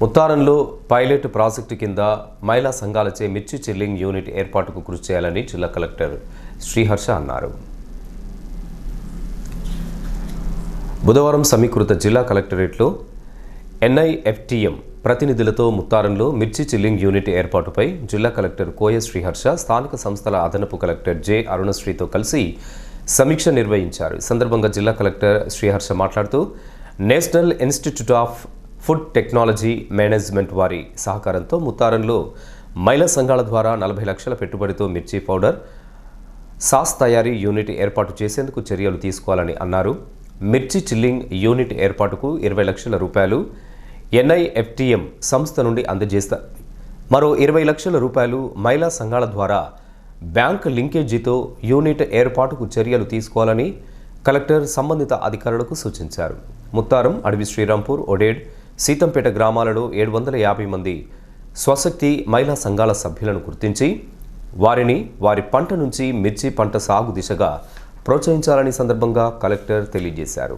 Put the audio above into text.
ముత్తారంలో pilot project కింద మహిళా సంఘాలచే మిర్చి చిల్లింగ్ యూనిట్ ఏర్పాటుకు కృషి చేయాలని జిల్లా కలెక్టర్ శ్రీహర్ష అన్నారు. బుధవారం సమీకృత జిల్లా కలెక్టరేట్లో ఎన్ఐఎఫ్టిఎం ప్రతినిధులతో ముత్తారంలో మిర్చి చిల్లింగ్ యూనిట్ ఏర్పాటుపై జిల్లా కలెక్టర్ కోయ శ్రీహర్ష స్థానిక సంస్థల అదనపు కలెక్టర్ జె అరుణశ్రీతో కలిసి సమీక్ష నిర్వహించారు. ఈ సందర్భంగా జిల్లా కలెక్టర్ శ్రీహర్ష మాట్లాడుతూ national institute of food technology management వారి సహకారంతో ముత్తారంలో మహిళా సంఘాల ద్వారా నలభై లక్షల పెట్టుబడితో మిర్చి పౌడర్ సాస్ తయారీ యూనిట్ ఏర్పాటు చేసేందుకు చర్యలు తీసుకోవాలని అన్నారు. మిర్చి చిల్లింగ్ యూనిట్ ఏర్పాటుకు ఇరవై లక్షల రూపాయలు ఎన్ఐఎఫ్టిఎం సంస్థ నుండి అందజేస్తారు మరో ఇరవై లక్షల రూపాయలు మహిళా సంఘాల ద్వారా బ్యాంక్ లింకేజీతో యూనిట్ ఏర్పాటుకు చర్యలు తీసుకోవాలని కలెక్టర్ సంబంధిత అధికారులకు సూచించారు. ముత్తారం అడవి శ్రీరాంపూర్ ఒడేడ్ సీతంపేట గ్రామాలలో ఏడు వందల యాభై మంది స్వశక్తి మహిళా సంఘాల సభ్యులను గుర్తించి వారిని వారి పంట నుంచి మిర్చి పంట సాగు దిశగా ప్రోత్సహించాలని సందర్భంగా కలెక్టర్ తెలియజేశారు.